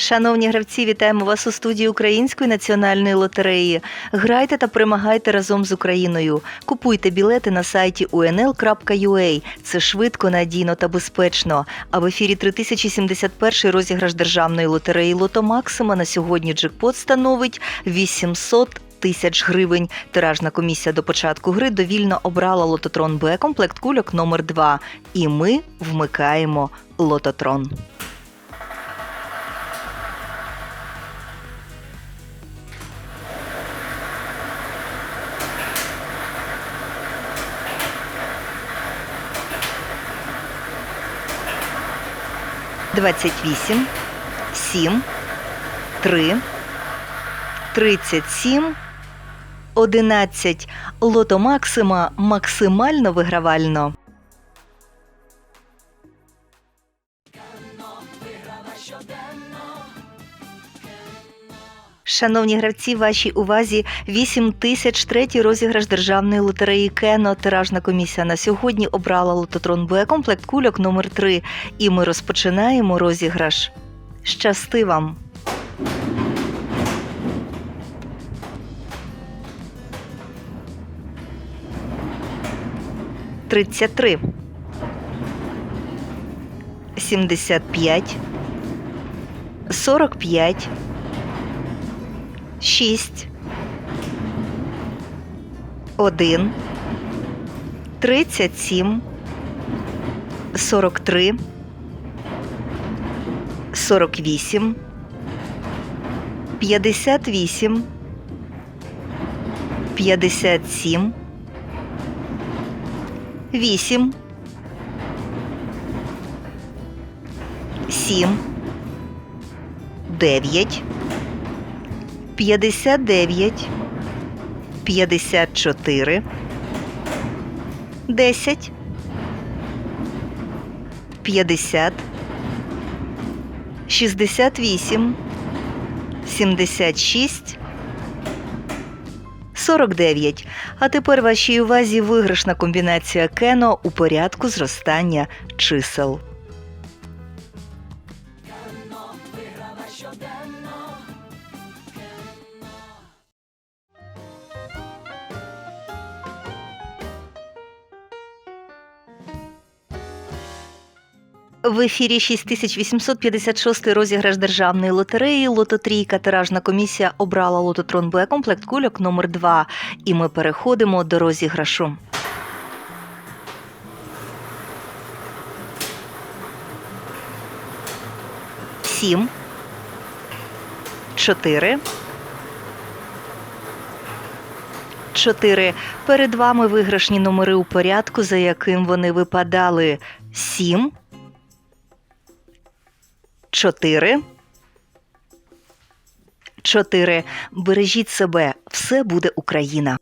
Шановні гравці, вітаємо вас у студії Української національної лотереї. Грайте та перемагайте разом з Україною. Купуйте білети на сайті unl.ua. Це швидко, надійно та безпечно. А в ефірі 3071 розіграш державної лотереї Лото Максима на сьогодні джекпот становить 800 тисяч гривень. Тиражна комісія до початку гри довільно обрала лототрон Б комплект кульок номер 2 І ми вмикаємо лототрон. Двадцять вісім, сім, три, тридцять сім, одинадцять. Лото Максима максимально вигравально. Шановні гравці, вашій увазі 8 тисяч третій розіграш державної лотереї Кено. Тиражна комісія на сьогодні обрала лототрон Б комплект кульок номер 3 І ми розпочинаємо розіграш. Щасти вам! Тридцять три. Сімдесят п'ять. Сорок п'ять. 6, 1, 37, 43, 48, 58, 57, 8, 7, 9, 59, 54, 10, 50, 68, 76, 49. А тепер вашій увазі виграшна комбінація кено у порядку зростання чисел. В ефірі 6856 розіграш державної лотереї Лототрійка. Тиражна комісія обрала лототрон Б комплект кульок номер 2 І ми переходимо до розіграшу. Сім. Чотири. Чотири. Перед вами виграшні номери у порядку, за яким вони випадали. Сім. Чотири. Чотири. Бережіть себе. Все буде Україна.